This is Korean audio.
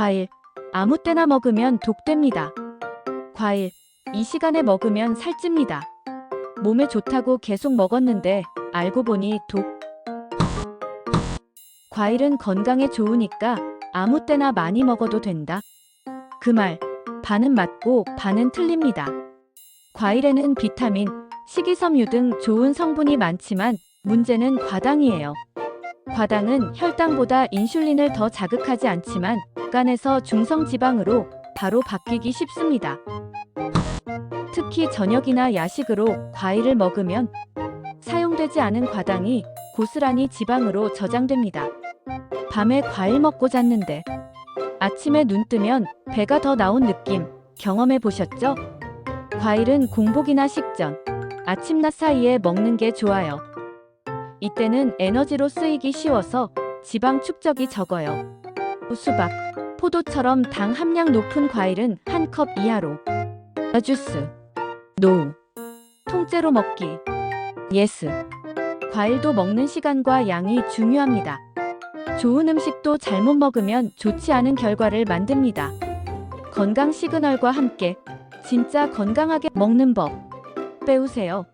과일. 아무 때나 먹으면 독됩니다. 과일. 이 시간에 먹으면 살찝니다. 몸에 좋다고 계속 먹었는데 알고 보니 독. 과일은 건강에 좋으니까 아무 때나 많이 먹어도 된다. 그 말, 반은 맞고 반은 틀립니다. 과일에는 비타민, 식이섬유 등 좋은 성분이 많지만 문제는 과당이에요. 과당은 혈당보다 인슐린을 더 자극하지 않지만 간에서 중성 지방으로 바로 바뀌기 쉽습니다. 특히 저녁이나 야식으로 과일을 먹으면 사용되지 않은 과당이 고스란히 지방으로 저장됩니다. 밤에 과일 먹고 잤는데 아침에 눈 뜨면 배가 더 나온 느낌 경험해 보셨죠? 과일은 공복이나 식전, 아침낮 사이에 먹는 게 좋아요. 이때는 에너지로 쓰이기 쉬워서 지방 축적이 적어요. 수박, 포도처럼 당 함량 높은 과일은 한 컵 이하로. 주스, 노우, 통째로 먹기, 예스. 과일도 먹는 시간과 양이 중요합니다. 좋은 음식도 잘못 먹으면 좋지 않은 결과를 만듭니다. 건강 시그널과 함께 진짜 건강하게 먹는 법 배우세요.